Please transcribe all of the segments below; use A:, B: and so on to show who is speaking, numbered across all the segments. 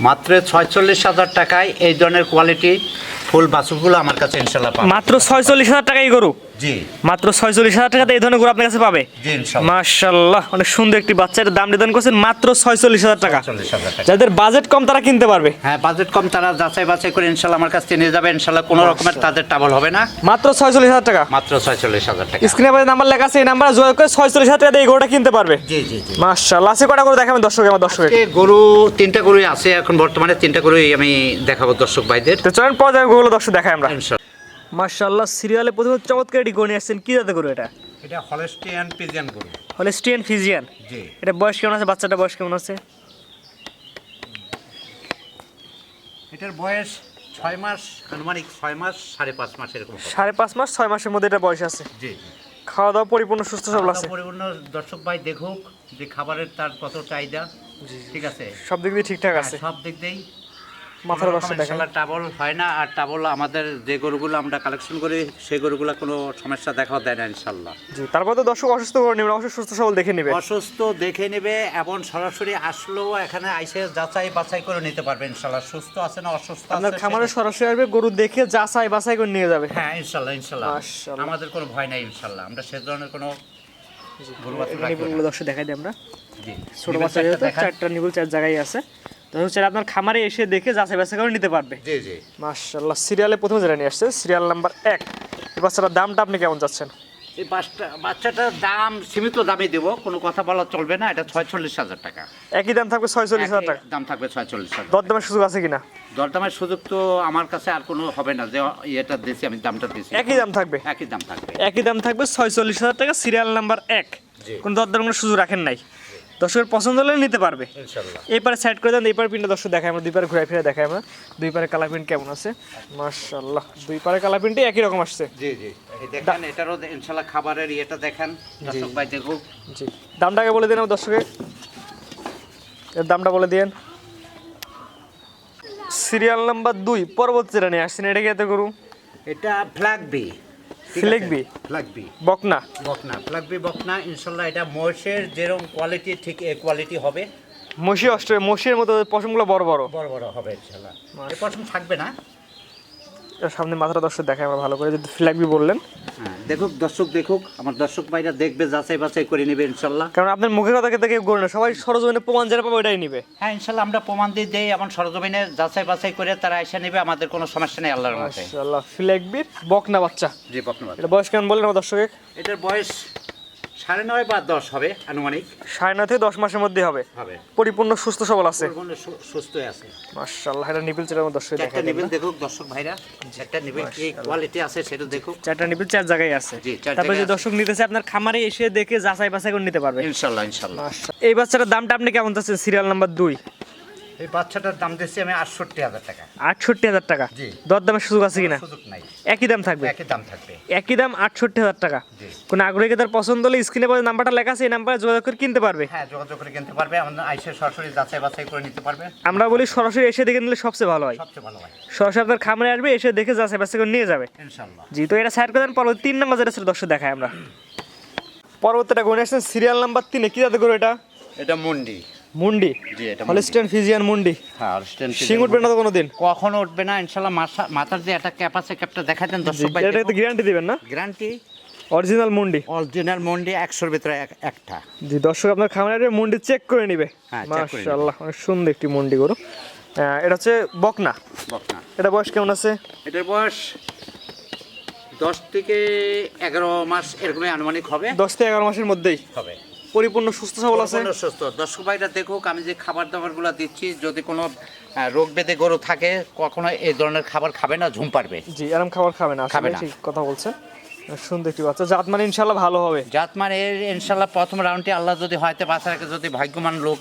A: মাত্র ছয়চল্লিশ হাজার টাকায় এই ধরনের কোয়ালিটি ফুল বাছুরগুলো আমার কাছে ইনশাল্লাহ
B: মাত্র ছয়চল্লিশ হাজার টাকাই গরু।
A: জি।
B: মাত্র ছয়চল্লিশ হাজার টাকাতে এই ধরনের গরু আপনার কাছে পাবে? অনেক সুন্দর একটি বাচ্চার দাম নির্ধারণ করছেন মাত্র ছয়চল্লিশ হাজার টাকা। যাদের বাজেট কম তারা কিনতে পারবে।
A: হ্যাঁ বাজেট কম তারা যাচাই বাছাই করে ইনশাল্লাহ আমার কাছ নিয়ে যাবে। ইনশাল্লাহ কোনো রকমের তাদের টাবল হবে না।
B: মাত্র ছয়চল্লিশ হাজার টাকা।
A: মাত্র ছয়চল্লিশ হাজার টাকা।
B: স্ক্রিনে আমাদের নাম্বার লেখা আছে এই নাম্বার করে ছয়চল্লিশ হাজার টাকা এই গরুটা কিনতে পারবে।
A: জি জি জি।
B: মাশাল্লাহ আছে কটা করে দেখাবেন দর্শক আমার দর্শক
A: গরু তিনটা গরুই আছে এখন বর্তমানে তিনটা গরুই আমি দেখাবো দর্শক ভাইদের।
B: তো চলেন পর্যায়ে গরুগুলো দর্শক দেখাই আমরা।
A: ইনশাল্লাহ।
B: মাশাল্লাহ সিরিয়ালে প্রথমে চমৎকার এটি নিয়ে আসছেন। কি যাতে গরু এটা?
A: এটা হলেস্টিয়ান পিজিয়ান গরু।
B: হলেস্টিয়ান ফিজিয়ান
A: জি।
B: এটা বয়স কেমন আছে? বাচ্চাটা বয়স কেমন আছে?
A: এটার বয়স ছয় মাস আনুমানিক ছয় মাস সাড়ে পাঁচ মাস এরকম
B: সাড়ে পাঁচ মাস ছয় মাসের মধ্যে এটা বয়স আছে।
A: জি।
B: খাওয়া দাওয়া পরিপূর্ণ সুস্থ সবল আছে।
A: পরিপূর্ণ দর্শক ভাই দেখুক যে খাবারের তার কত চাহিদা। ঠিক আছে?
B: সব দিক দিয়ে ঠিকঠাক আছে।
A: সব দিক দিয়েই
B: মাথার দর্শক দেখেন।
A: টাবল হয় না আর টাবল আমাদের যে গরুগুলো আমরা কালেকশন করি সেই গরুগুলো কোনো সমস্যা দেখা দেয় না ইনশাল্লাহ।
B: জি তারপর তো দর্শক অসুস্থ করে নেবেন অবশ্যই সুস্থ সবল দেখে নেবে।
A: অসুস্থ দেখে নেবে এবং সরাসরি আসলেও এখানে আইসে যাচাই বাছাই করে নিতে পারবে ইনশাল্লাহ। সুস্থ আছে না অসুস্থ
B: আপনার খামারে সরাসরি আসবে গরু দেখে যাচাই বাছাই করে নিয়ে যাবে।
A: হ্যাঁ ইনশাল্লাহ ইনশাল্লাহ। আমাদের কোনো ভয় নাই ইনশাল্লাহ। আমরা সে ধরনের কোনো গরু
B: দর্শক দেখাই দিই আমরা।
A: জি।
B: ছোট বাচ্চা
A: চারটা
B: নিবল চার জায়গায় আছে। হচ্ছে আপনার খামারে এসে দেখে যাচাই বাছাই করে নিতে পারবে।
A: জি জি।
B: মাশাল্লাহ সিরিয়ালে প্রথমে যেটা নিয়ে আসছে সিরিয়াল নাম্বার এক। এই বাচ্চাটার দামটা আপনি কেমন চাচ্ছেন?
A: এই বাচ্চা বাচ্চাটার দাম সীমিত দামে দেবো কোনো কথা বলা চলবে না এটা ছয়চল্লিশ হাজার টাকা।
B: একই দাম থাকবে ছয়চল্লিশ হাজার টাকা?
A: দাম থাকবে ছয়চল্লিশ হাজার
B: দরদামের সুযোগ আছে কিনা?
A: দরদামের সুযোগ তো আমার কাছে আর কোনো হবে না যে এটা দিয়েছি আমি দামটা দিয়েছি
B: একই দাম থাকবে?
A: একই দাম থাকবে।
B: একই দাম থাকবে ছয়চল্লিশ হাজার টাকা সিরিয়াল নাম্বার এক। কোনো দরদাম কোনো সুযোগ রাখেন নাই? দর্শকের পছন্দ হলে নিতে পারবে।
A: ইনশাল্লাহ।
B: এই সাইড করে দেন এই পারে প্রিন্টটা দর্শক দেখায় আমরা দুই পারে ঘুরে ফিরে দেখাই আমরা। দুই পারে কালার প্রিন্ট কেমন আছে? মাশাল্লাহ দুই পারে কালার প্রিন্টই একই রকম আসছে।
A: জি জি। এই দেখেন এটারও ইনশাল্লাহ খাবারের ইয়েটা দেখেন দর্শক ভাই দেখুক।
B: জি। দামটা আগে বলে দিন দর্শকে এর দামটা বলে দিন সিরিয়াল নাম্বার দুই পরবর্তীটা নিয়ে আসছেন এটা কি এত করু
A: এটা ফ্ল্যাগ বি
B: ফ্ল্যাগবি
A: ফ্ল্যাগ বি
B: বকনা
A: বকনা ফ্ল্যাগবি বকনা ইনশাল্লাহ এটা মোশের যেরকম কোয়ালিটি ঠিক এই কোয়ালিটি হবে।
B: মসি অস্ট্রে মসির মতো পশমগুলো বড় বড়।
A: বড় বড় হবে ইনশাল্লাহ এই পশম থাকবে না?
B: সামনে মাথাটা দর্শক দেখায় আমরা ভালো করে যদি ফ্ল্যাগবি বললেন।
A: হ্যাঁ। দেখুক দর্শক দেখুক আমার দর্শক ভাইরা দেখবে যাচাই বাছাই করে নেবে ইনশাল্লাহ।
B: কারণ আপনার মুখের কথা দেখে গড়ে না সবাই সরজমিনে প্রমাণ যারা পাবে ওইটাই নিবে।
A: হ্যাঁ ইনশাল্লাহ আমরা প্রমাণ দিয়ে দেই এমন সরজমিনে যাচাই বাছাই করে তারা এসে নেবে আমাদের কোনো সমস্যা নেই আল্লাহর মধ্যে
B: ইনশাল্লাহ ফিলেকবির বকনা বাচ্চা।
A: জি বকনা বাচ্চা।
B: এটা বয়স কেমন বললেন আমার দর্শকের?
A: এটার বয়স সাড়ে নয় বা দশ হবে আনুমানিক।
B: সাড়ে নয় থেকে দশ মাসের মধ্যে হবে।
A: হবে।
B: পরিপূর্ণ সুস্থ সবল আছে।
A: পরিপূর্ণ সু- আছে।
B: মাশাআল্লাহ এটা নিপিল মধ্যে দর্শক একটা
A: দেখুক দর্শক ভাইরা। কি কোয়ালিটি আছে সেটা দেখুক।
B: চারটা নিপিল চার জায়গায় আছে। তারপরে যে দর্শক নিতেছে আপনার খামারে এসে দেখে যাচাই বাছাই করে নিতে পারবে।
A: ইনশাআল্লাহ
B: ইনশাআল্লাহ। এই বাচ্চাটার দামটা আপনি কেমন চাচ্ছেন? সিরিয়াল নাম্বার দুই।
A: এই বাচ্চাটার দাম দিচ্ছি আমি আটষট্টি হাজার টাকা।
B: আটষট্টি হাজার টাকা?
A: জি।
B: দরদামের সুযোগ আছে কিনা?
A: সুযোগ নাই।
B: একই দাম থাকবে?
A: একই দাম থাকবে।
B: একই দাম আটষট্টি হাজার টাকা?
A: জি।
B: কোনো আগ্রহীকে তার পছন্দ হলে স্ক্রিনে পরে নাম্বারটা লেখা আছে এই নাম্বারে যোগাযোগ করে কিনতে পারবে।
A: হ্যাঁ যোগাযোগ করে কিনতে পারবে। আমাদের আইসে সরাসরি যাচাই বাছাই করে নিতে পারবে।
B: আমরা বলি সরাসরি এসে দেখে নিলে সবচেয়ে ভালো হয়।
A: সবচেয়ে ভালো হয়।
B: সরাসরি আপনার খামারে আসবে এসে দেখে যাচাই বাছাই করে নিয়ে যাবে।
A: ইনশাল্লাহ
B: জি তো এটা সাইড করে দেন পরবর্তী তিন নাম্বার যেটা ছিল দর্শক দেখায় আমরা। পরবর্তীটা গণে আসছেন সিরিয়াল নাম্বার তিনে কি যাতে করে এটা?
A: এটা মন্ডি।
B: মুন্ডি। হলিস্টেন ফিজিয়ান মুন্ডি।
A: হ্যাঁ
B: শিং উঠবে না তো কোনোদিন?
A: কখনো উঠবে না ইনশাল্লাহ মাথার যে একটা ক্যাপ আছে ক্যাপটা দেখা দেন দর্শক ভাই
B: এটা গ্যারান্টি দিবেন না?
A: গ্যারান্টি
B: অরিজিনাল মুন্ডি।
A: অরিজিনাল মন্ডি একশোর ভিতরে একটা।
B: জি দর্শক আপনার খামারে মুন্ডি চেক করে নিবে।
A: হ্যাঁ, করে নিবে।
B: মাশাআল্লাহ অনেক সুন্দর একটি মুন্ডি গরু। এটা হচ্ছে বকনা।
A: বকনা।
B: এটা বয়স কেমন আছে?
A: এটার বয়স দশ থেকে এগারো মাস এরকমই আনুমানিক হবে।
B: দশ থেকে এগারো মাসের মধ্যেই।
A: হবে।
B: পরিপূর্ণ সুস্থ সবল আছে?
A: সুস্থ। দর্শক ভাইরা দেখুক আমি যে খাবার দাবারগুলো দিচ্ছি যদি কোনো রোগ বেদে গরু থাকে কখনো এই ধরনের খাবার খাবে না ঝুম পারবে।
B: জি এরকম খাবার খাবে না
A: খাবে না।
B: ঠিক কথা বলছেন। সুন্দর একটি বাচ্চা। জাত মানে ইনশাল্লাহ ভালো হবে।
A: জাত মানে এর ইনশাল্লাহ প্রথম রাউন্ডটি আল্লাহ যদি হয়তো বাসা রাখে যদি ভাগ্যমান লোক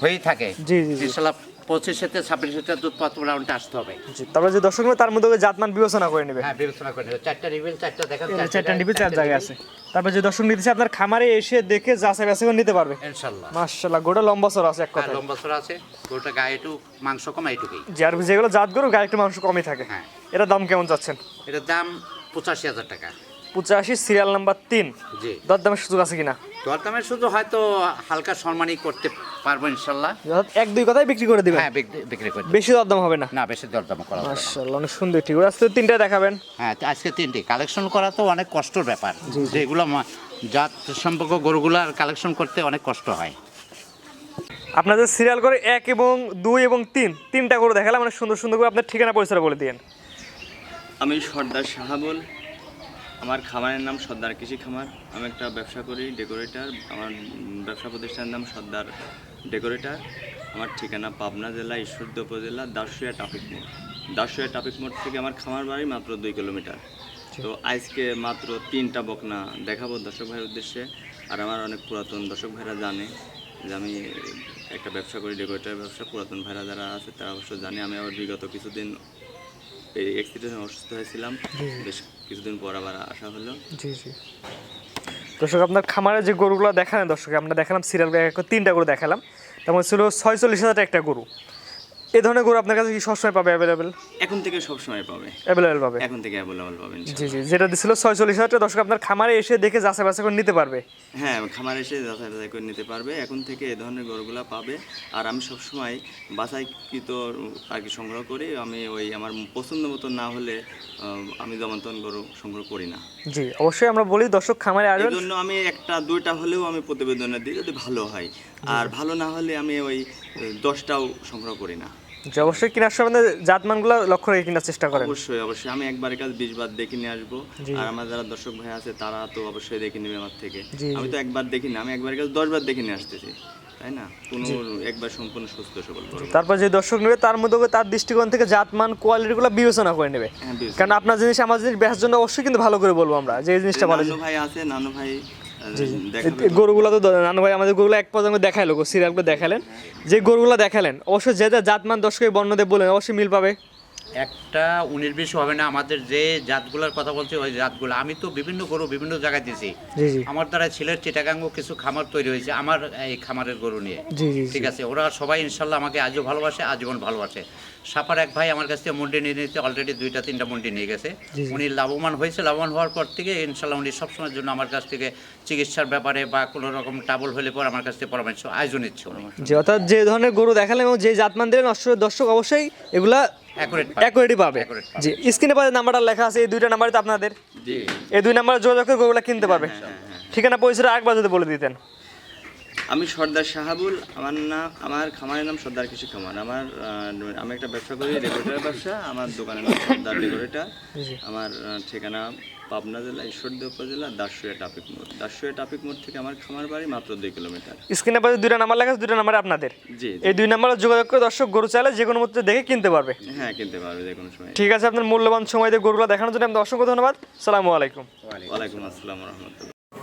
A: হয়েই থাকে।
B: জি, জি, জি।
A: ইনশাল্লাহ পঁচিশেতে ছাব্বিশেতে দুধ প্রথম রাউন্ডে আসতে হবে।
B: তারপরে যে দর্শক নেবে তার মধ্যে জাতমান বিবেচনা করে নেবে।
A: হ্যাঁ বিবেচনা করে নেবে। চারটা রিভিল চারটা দেখা
B: চারটা নিবে চার জায়গায় আছে। তারপরে যে দর্শক নিতেছে আপনার খামারে এসে দেখে যাচাই বাছাই করে নিতে পারবে।
A: ইনশাল্লাহ
B: মাশাআল্লাহ গোটা লম্বা সর আছে এক
A: হ্যাঁ
B: কথা
A: লম্বা সরা আছে। গরুটা গায়ে একটু মাংস কম এইটুকুই।
B: যে আর যেগুলো জাত গরু গায়ে একটু মাংস কমই থাকে।
A: হ্যাঁ।
B: এটা দাম কেমন যাচ্ছেন
A: এটার দাম পঁচাশি হাজার টাকা।
B: পঁচাশি সিরিয়াল নাম্বার তিন।
A: জি।
B: দরদামের সুযোগ আছে কিনা?
A: দরদামের শুধু হয়তো হালকা সম্মানই করতে পারব ইনশাল্লাহ।
B: এক দুই কথাই বিক্রি করে দিবেন?
A: হ্যাঁ বিক্রি- বিক্রি করে
B: বেশি দরদাম হবে না?
A: না বেশি দরদাম করা
B: মাশাআল্লাহ অনেক সুন্দর ঠিক আছে। আজকে তিনটা দেখাবেন?
A: হ্যাঁ আজকে তিনটি। কালেকশন করা তো অনেক কষ্টের ব্যাপার। যেগুলো জাত সম্পর্ক গরুগুলো কালেকশন করতে অনেক কষ্ট হয়।
B: আপনাদের সিরিয়াল করে এক এবং দুই এবং তিন। তিনটা করে দেখালাম অনেক সুন্দর সুন্দর করে আপনার ঠিকানা পরিচয় বলে দিন
C: আমি সর্দার সাহাবুল আমার খামারের নাম সর্দার কৃষি খামার। আমি একটা ব্যবসা করি ডেকোরেটর আমার ব্যবসা প্রতিষ্ঠানের নাম সর্দার ডেকোরেটর আমার ঠিকানা পাবনা জেলা ঈশ্বরদী উপজেলা দাসুয়া ট্রাফিক মোড়। দাসুয়া ট্রাফিক মোড় থেকে আমার খামার বাড়ি মাত্র দুই কিলোমিটার। তো আজকে মাত্র তিনটা বকনা দেখাবো দর্শক ভাইয়ের উদ্দেশ্যে। আর আমার অনেক পুরাতন দর্শক ভাইরা জানে যে আমি একটা ব্যবসা করি ডেকোরেটার ব্যবসা। পুরাতন ভাইরা যারা আছে তারা অবশ্য জানে আমি আবার বিগত কিছুদিন এই অ্যাক্সিডেন্টে অসুস্থ হয়েছিলাম। বেশ কিছুদিন পর আবার আসা হলো।
B: জি জি। দর্শক আপনার খামারে যে গরুগুলো দেখালেন দর্শক আমরা দেখালাম সিরিয়াল তিনটা গরু দেখালাম। তেমন ছিল ছয়চল্লিশ হাজার একটা গরু। এই ধরনের গরু আপনার কাছে কি সবসময় পাবে অ্যাভেলেবেল
C: এখন থেকে সব সময় পাবে।
B: অ্যাভেলেবেল পাবে?
C: এখন থেকে অ্যাভেলেবল পাবেন
B: জি জি যেটা দিছিল ছয়চল্লিশ হাজার দর্শক আপনার খামারে এসে দেখে যাচাই বাছাই করে নিতে পারবে।
C: হ্যাঁ খামার এসে যাচাই বাছাই করে নিতে পারবে। এখন থেকে এ ধরনের গরুগুলা পাবে। আর আমি সবসময় বাছাইকৃত আর কি সংগ্রহ করি। আমি ওই আমার পছন্দ মতো না হলে আমি যেমন তেমন গরু সংগ্রহ করি না।
B: জি অবশ্যই আমরা বলি দর্শক খামারে আসবেন।
C: জন্য আমি একটা দুইটা হলেও আমি প্রতিবেদনে দিই যদি ভালো হয়। আর ভালো না হলে আমি ওই দশটাও সংগ্রহ করি না।
B: যে অবশ্যই কেনার সময় আপনার জাতমানগুলো লক্ষ্য রেখে কেনার চেষ্টা করেন।
C: অবশ্যই অবশ্যই। আমি একবারের কাজ বিশ বার দেখে নিয়ে আসব। আর আমার যারা দর্শক ভাই আছে তারা তো অবশ্যই দেখে নেবে আমার থেকে। আমি তো একবার দেখি না আমি একবারের কাজ দশ বার দেখে নিয়ে আসতেছি। তাই না? কোনো একবার সম্পূর্ণ সুস্থ সবল
B: তারপর যে দর্শক নেবে তার মধ্যে তার দৃষ্টিকোণ থেকে জাতমান কোয়ালিটিগুলো বিবেচনা করে নেবে।
C: হ্যাঁ
B: কারণ আপনার জিনিস আমার জিনিস বেচার জন্য অবশ্যই কিন্তু ভালো করে বলব আমরা যে জিনিসটা ভালো
C: ভাই আছে নানু ভাই
B: গরুগুলো তো নানু ভাই আমাদের গরুগুলো এক পর্যন্ত দেখাইলো সিরিয়ালগুলো দেখালেন যে গরুগুলো দেখালেন অবশ্যই যে যা জাতমান দর্শকের বলেন অবশ্যই মিল পাবে।
A: একটা উনিশ বিশ হবে না আমাদের যে জাতগুলোর কথা বলছি ওই জাতগুলো। আমি তো বিভিন্ন গরু বিভিন্ন জায়গায়
B: জি
A: আমার দ্বারা ছেলের চিটাগাঙ্গ কিছু খামার তৈরি হয়েছে আমার এই খামারের গরু নিয়ে। ঠিক আছে ওরা সবাই ইনশাল্লাহ আমাকে আজও ভালোবাসে আজীবন ভালোবাসে। সাপার এক ভাই আমার কাছ থেকে মন্ডি নিয়ে নিতে অলরেডি দুইটা তিনটা মন্ডি নিয়ে গেছে। উনি লাভবান হয়েছে লাভবান হওয়ার পর থেকে ইনশাল্লাহ উনি সবসময়ের জন্য আমার কাছ থেকে চিকিৎসার ব্যাপারে বা কোনো রকম টাবল হলে পর আমার কাছ থেকে পরামর্শ আয়োজন নিচ্ছে উনি।
B: যে অর্থাৎ যে ধরনের গরু দেখালেন এবং যে জাতমান দিলেন দর্শক অবশ্যই এগুলা অ্যাকুরেটই পাবে। জি স্ক্রিনে পাশে নাম্বারটা লেখা আছে এই দুইটা নাম্বারই তো আপনাদের। এই দুই নাম্বারে যোগাযোগ করে গরুগুলা কিনতে পারবে। ঠিকানা পরিচয় আরেকবার যদি বলে দিতেন।
C: আমি সর্দার সাহাবুল আমার নাম আমার খামারের নাম সর্দার কৃষি খামার। আমার আমি একটা ব্যবসা করি রেগুলেটর ব্যবসা আমার দোকানের নাম সর্দার রেগুলেটর। আমার ঠিকানা পাবনা জেলা ঈশ্বরদী উপজেলা দাসুয়া ট্রাফিক মোড়। দাসুয়া ট্রাফিক মোড় থেকে আমার খামার বাড়ি মাত্র দুই কিলোমিটার।
B: স্ক্রিনে পাশে দুইটা নাম্বার লেখা দুইটা নাম্বার আপনাদের।
C: জি।
B: এই দুই নাম্বারে যোগাযোগ করে দর্শক গরু চাইলে যে কোনো মধ্যে দেখে কিনতে পারবে।
C: হ্যাঁ কিনতে পারবে যে কোনো সময়।
B: ঠিক আছে আপনার মূল্যবান সময় দিয়ে গরুগুলো দেখানোর জন্য আপনার অসংখ্য ধন্যবাদ। সালামু আলাইকুম।
C: ওয়ালাইকুম আসসালাম রহমতুল্লাহ।